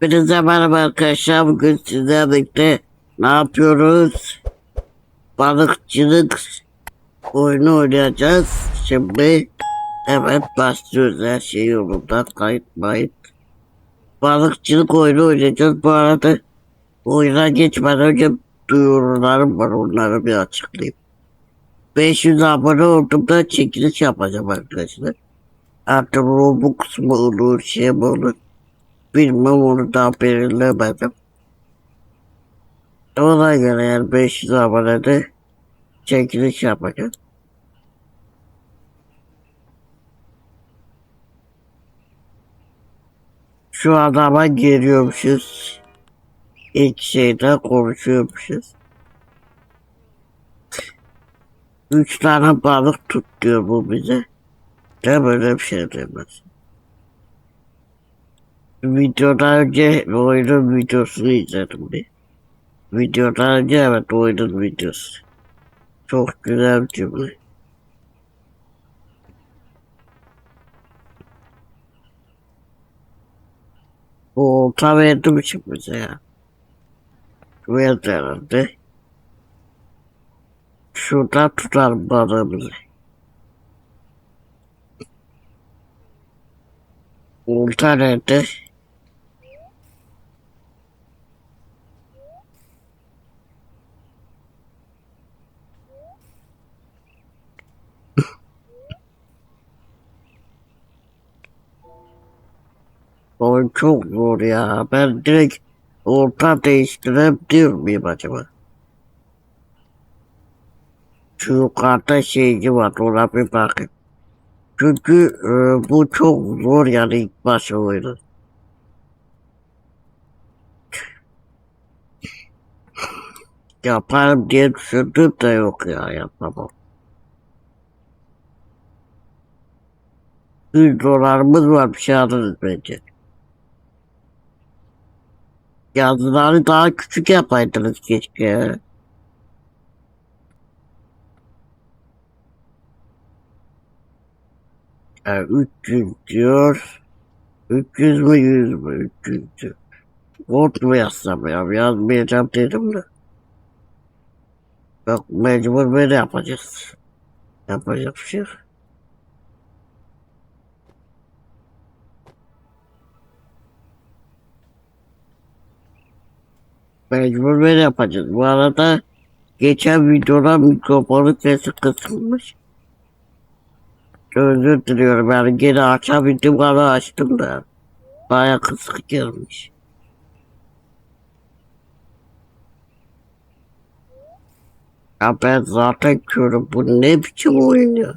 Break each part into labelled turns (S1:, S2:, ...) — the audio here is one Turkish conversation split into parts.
S1: Hepinize merhaba arkadaşlar. Bugün sizlerle birlikte ne yapıyoruz? Balıkçılık oyunu oynayacağız. Şimdi evet başlıyoruz. Her şey yolunda. Kayıt mayıt. Balıkçılık oyunu oynayacağız. Bu arada oyuna geçmeden önce duyurularım var. Onları bir açıklayayım. 500 abone olduğumda çekiliş yapacağım arkadaşlar. Artık Robux mu olur, şey mi olur? Bilmem onu daha belirlemedim. Ona göre yani 500 abonede çekiliş yapacağım. Şu adama geliyormuşuz. İlk şeyde konuşuyormuşuz. Üç tane balık tut diyor bu bize. De böyle bir şey demez. Videodan önce oyunun videosunu izledim bir. Videodan önce evet oyunun videosu. Çok güzel bir cümle. Bu olta verdim için bize ya. Verdi herhalde. Şurada tutar balığımızı. Olta nerede? Oyun çok zor ya. Ben direkt orta değiştirebilir miyim acaba? Şu yukarıda şeyci var ona bir bakın. Çünkü e, bu çok zor yani ilk baş oyunu. Yaparım diye düşündüm de yok ya yapamam. 100 dolarımız var bir şey alırız bence. Yazıları daha küçük yapaydınız keşke. Yani 300 diyor. 300 mü 100 mü 300 diyor. Not mu yazsam ya yazmayacağım dedim de. Yok mecbur böyle yapacağız. Yapacak bir şey yok. Mecbur böyle yapacağız. Bu arada geçen videoda mikrofonun sesi kısılmış. Özür diliyorum yani geri açabildim kadar açtım da. Baya kısık gelmiş. Ya ben zaten körüm. Bu ne biçim oyun ya?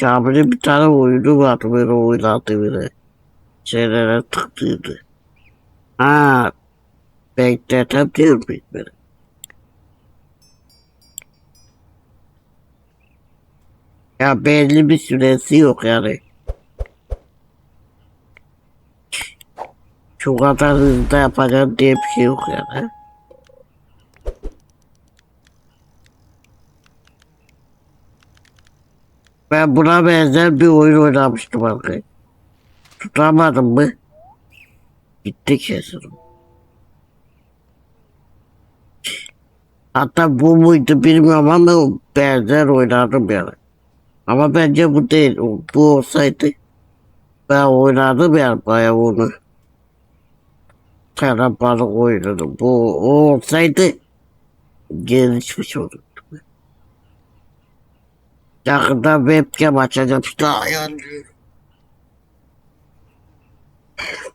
S1: Kamil'in bir tane oyunu vardı böyle oynadı böyle. Şeylere tıktıydı. Ha, bekletebilir miyim beni? Ya belli bir süresi yok yani. Şu kadar hızlı yapacağım diye bir şey yok yani. Ben buna benzer bir oyun oynamıştım arkadaşlar. Tutamadım mı? Gitti kesin. Hatta bu muydu bilmiyorum ama benzer oynardım yani. Ama bence bu değil. Bu olsaydı ben oynardım yani bayağı onu. Kara balık oynadım. Bu o olsaydı gelişmiş olurdu. Yakında webcam açacağım işte ayarlıyorum.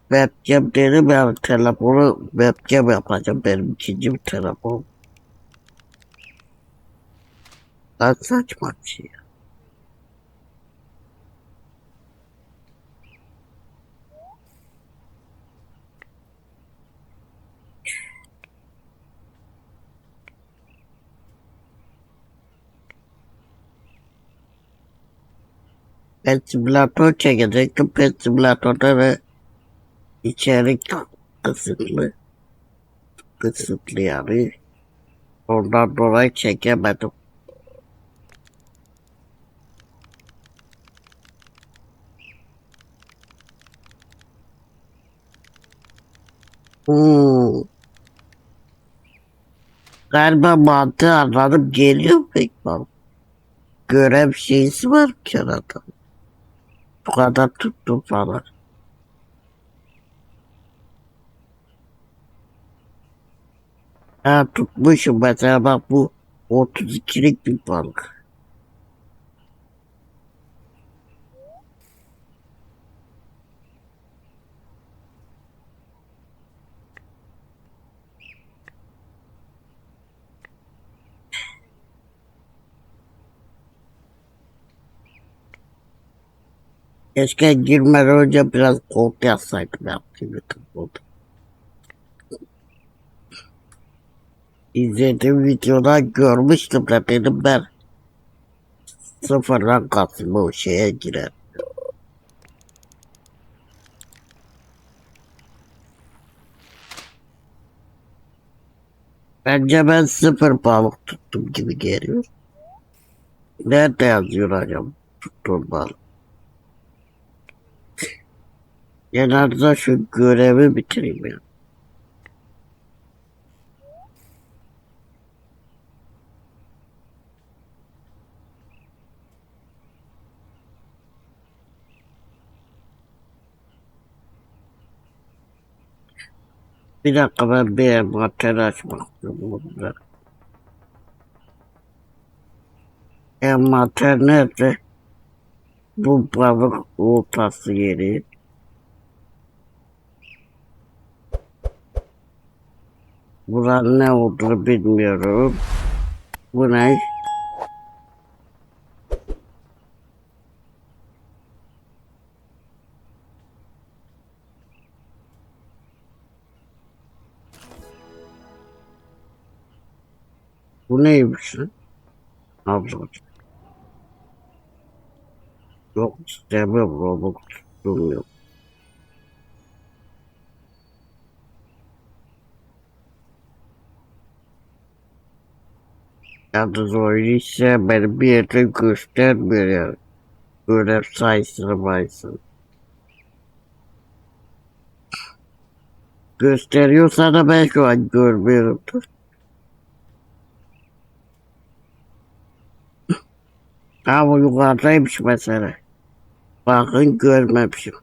S1: Webcam dedim ya telefonu webcam yapacağım benim ikinci bir telefon. Lan saçma bir şey. ya. Pet simülatör çekecektim. Pet simülatörde de içerik kısıtlı. Kısıtlı yani. Ondan dolayı çekemedim. Galiba mantığı anladım. Geliyor pek balık. Görev şeysi var ki adam. Bu kadar tuttum falan. Ha tutmuşum mesela bak bu 32'lik bir balık. Keşke girmeden önce biraz kod yazsaydım yaptığım kod. İzlediğim videoda görmüştüm de benim ben sıfırdan kalsın o şeye girer. Bence ben sıfır balık tuttum gibi geliyor. Nerede yazıyor acaba tuttuğum balık? Genelde şu görevi bitireyim ya. Bir dakika ben bir envanter açmak istiyorum burada. Nerede? Bu balık ortası yeri. Buranın ne olduğunu bilmiyorum. Bu ne? Bu neymiş lan? Ablacığım. Yok istemem Robux tutmuyor. Bir yere göstermiyor yani. Görev sayısını maysın. Gösteriyorsa da ben şu an görmüyorumdur. Ama yukarıdaymış mesela. Bakın görmemişim.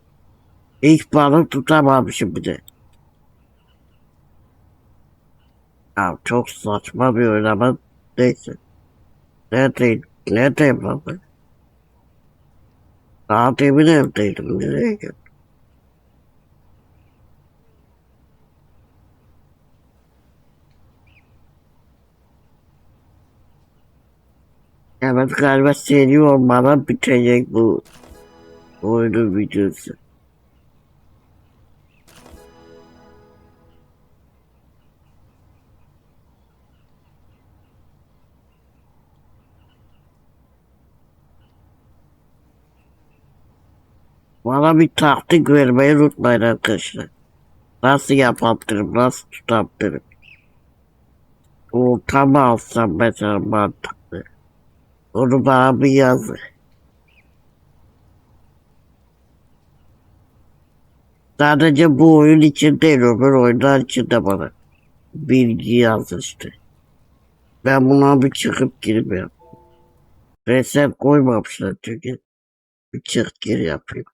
S1: Hiç balık tutamamışım bir de. Ya çok saçma bir oynama. Neyse. Neredeyim? Neredeyim baba? Daha demin evdeydim. Nereye geldim? Evet galiba seri olmadan bitecek bu oyunun videosu. Bana bir taktik vermeyi unutmayın arkadaşlar. Nasıl yapabilirim, nasıl tutabilirim? Olta mı alsam mesela mantıklı. Onu bana bir yazın. Sadece bu oyun için değil, öbür oyunlar için de bana bilgi yaz işte. Ben buna bir çıkıp girmiyorum. Reset koymamışlar çünkü. Bir çık gir yapayım.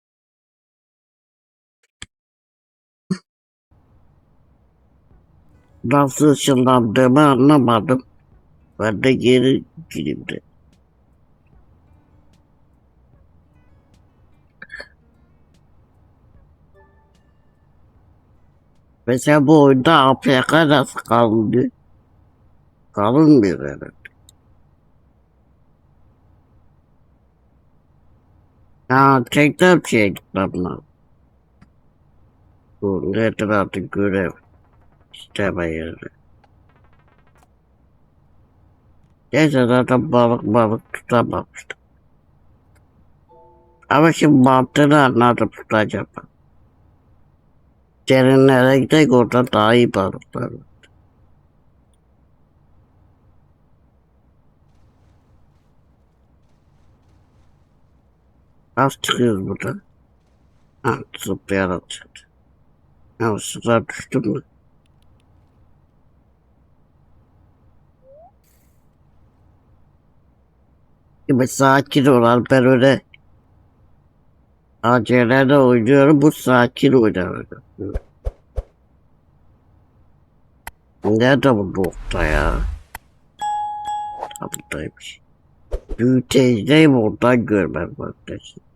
S1: Nasıl ışınlandığımı anlamadım. Ben de geri de. Mesela bu oyunda APK nasıl kalındı? Kalınmıyor herhalde. Ha tekrar şeye gitmem lazım. Bu nedir adı görev. İsteme yeri. Neyse zaten balık balık tutamamıştım. Ama şimdi mantığını anladım tutacağım. Derinlere gidelim orada daha iyi balıklar var. Nasıl çıkıyoruz buradan? Ha, zıplayarak çıktı. Ya sıra düştüm mü? Bir sakin olan ben öyle acelede oynuyorum bu sakin oynuyor. Nerede bu nokta ya? Buradaymış. Büyütecdeyim oradan görmem arkadaşlar.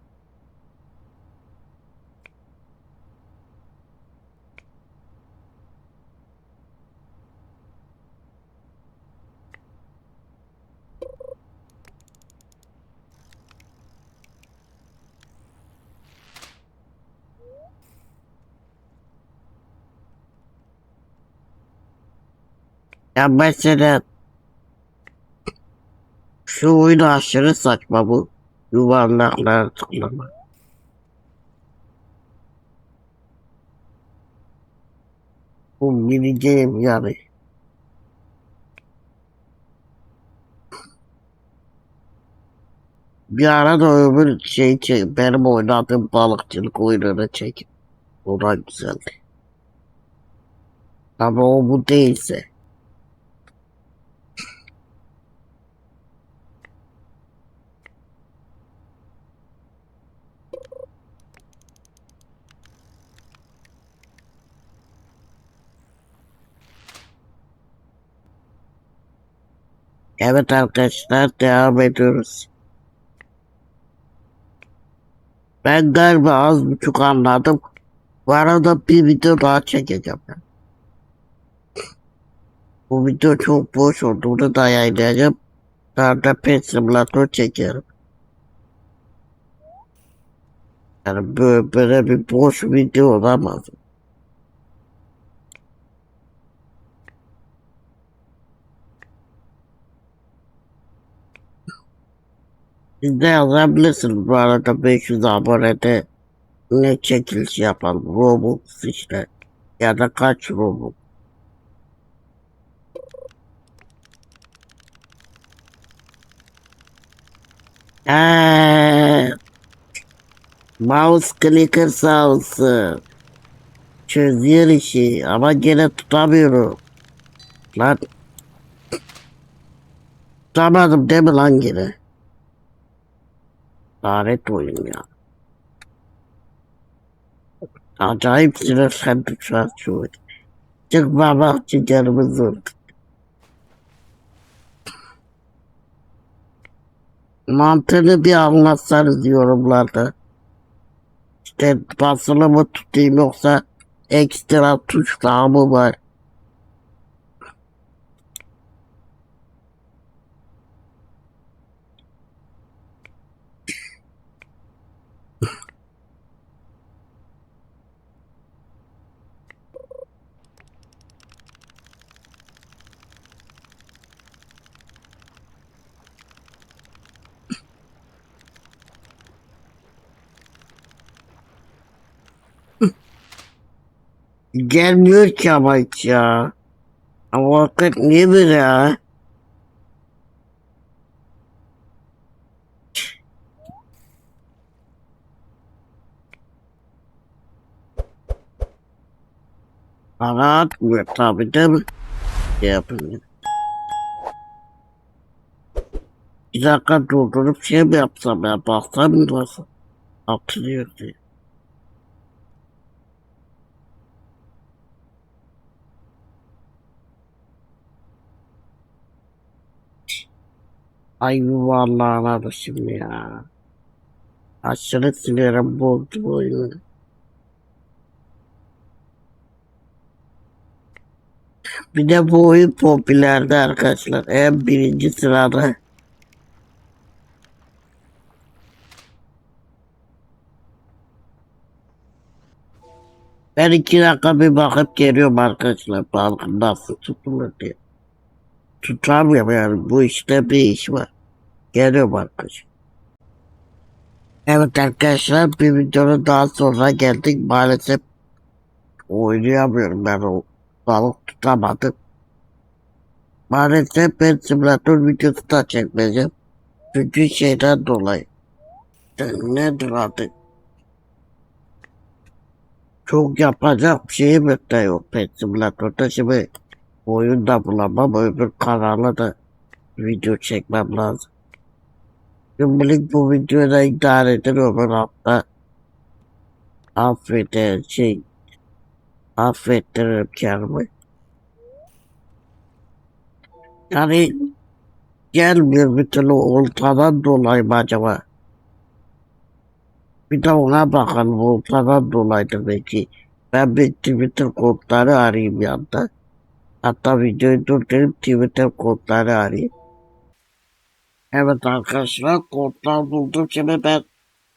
S1: Ya mesela şu oyun aşırı saçma bu. Yuvarlaklara tıklama. Bu mini game yani. Bir ara da öbür şey çek, benim oynadığım balıkçılık oyununu çek. O da güzeldi. Ama o bu değilse. Evet arkadaşlar devam ediyoruz. Ben galiba az buçuk anladım. Bu arada bir video daha çekeceğim. Bu video çok boş oldu. Bunu da yayınlayacağım. Daha da pet simülatör çekerim. Yani böyle, böyle bir boş video olamaz. De yazabilirsiniz bu arada 500 abonede ne çekiliş yapalım. Robux işte. Ya da kaç Robux. Eee, mouse clicker sağ olsun. Çözüyor işi ama gene tutamıyorum. Lan. Tutamadım değil mi lan gene? Lanet oyun ya. Acayip şu an şu oyun. Çıkmamak için canımız zor. Mantığını bir anlatsanız yorumlarda. İşte basılı mı tutayım yoksa ekstra tuş daha mı var? Gelmiyor ki ama hiç ya. Ama vakit niye böyle ya? Bana atmıyor tabii değil mi? Şey. Bir dakika durdurup şey mi yapsam ya? Baksam mı nasıl? Atılıyor diye. Ay vallahi şimdi ya. Aşırı sinirim bozdu bu oyunu. Bir de bu oyun popülerdi arkadaşlar. En birinci sırada. Ben iki dakika bir bakıp geliyorum arkadaşlar. Balık nasıl tutulur diye. Tutamıyorum yani. Bu işte bir iş var. Geliyorum arkadaşlar. Evet arkadaşlar bir videonun daha sonra geldik. Maalesef oynayamıyorum ben o balık tutamadım. Maalesef ben simülatör videosu da çekmeyeceğim. Çünkü şeyden dolayı. Nedir artık? Çok yapacak bir şeyim de yok pet simülatörde. Şimdi oyun da bulamam. Öbür kanala da video çekmem lazım. Şimdilik bu videoda idare edin öbür hafta. Affeder şey. Affettiririm kendimi. Yani gelmiyor bir türlü oltadan dolayı mı acaba? Bir de ona bakalım oltadan dolayıdır belki. Ben bir Twitter kodları arayayım yanında. Hatta videoyu durdurayım Twitter kodları arayayım. Evet arkadaşlar kodlar buldum şimdi ben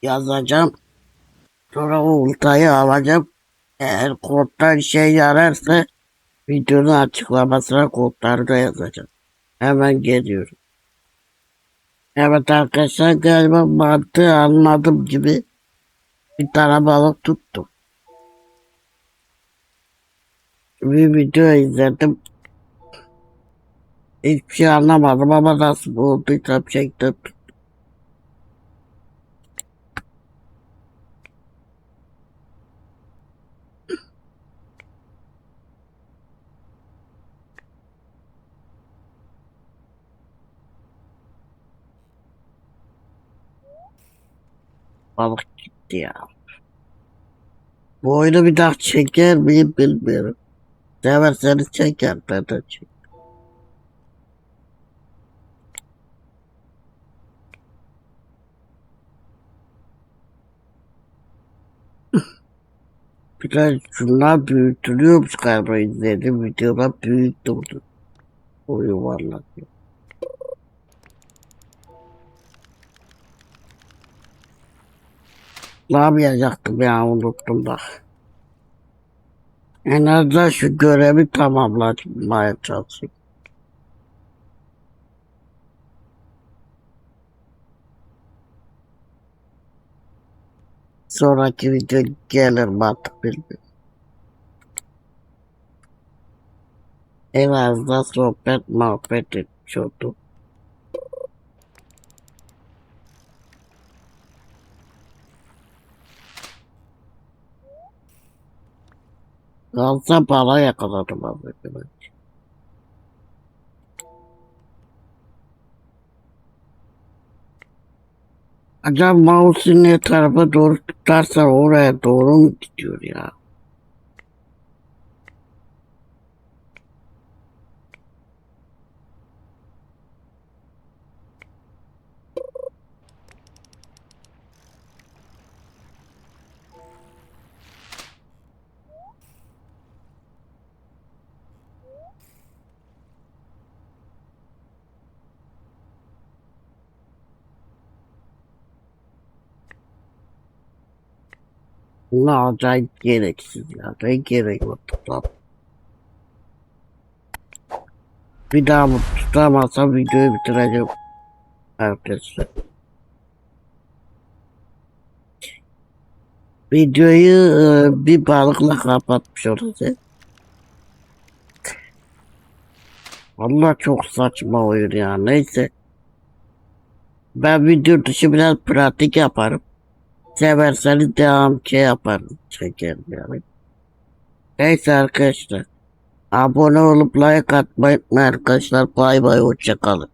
S1: yazacağım. Sonra o oltayı alacağım. Eğer kodlar işe yararsa videonun açıklamasına kodları da yazacağım. Hemen geliyorum. Evet arkadaşlar galiba mantığı anladım gibi bir tane balık tuttum. Bir video izledim. Hiçbir şey anlamadım ama nasıl bulduysam çektim. Balık gitti ya. Bu oyunu bir daha çeker miyim bilmiyorum. Severseniz çeker ben. Bir de şunlar büyütülüyormuş galiba izledim videolar büyük durdu. O yuvarlak. Ne yapacaktım ya unuttum bak. En azından şu görevi tamamlamaya çalışayım. Sonraki video gelir mi artık bilmiyorum. En azından sohbet muhabbet etmiş oldum. Kalsa bana yakaladım abi. Acaba mouse'u ne tarafa doğru tutarsa oraya doğru mu gidiyor ya? Ne acayip gereksiz ya. Ne gerek var tutam. Bir daha mı tutamazsam videoyu bitireceğim. Arkadaşlar. Videoyu e, bir balıkla kapatmış olacağız. Valla çok saçma oyun ya. Neyse. Ben video dışı biraz pratik yaparım. Severseniz devam şey yaparım. Çekerim yani. Neyse arkadaşlar. Abone olup like atmayı unutmayın arkadaşlar. Bay bay hoşçakalın.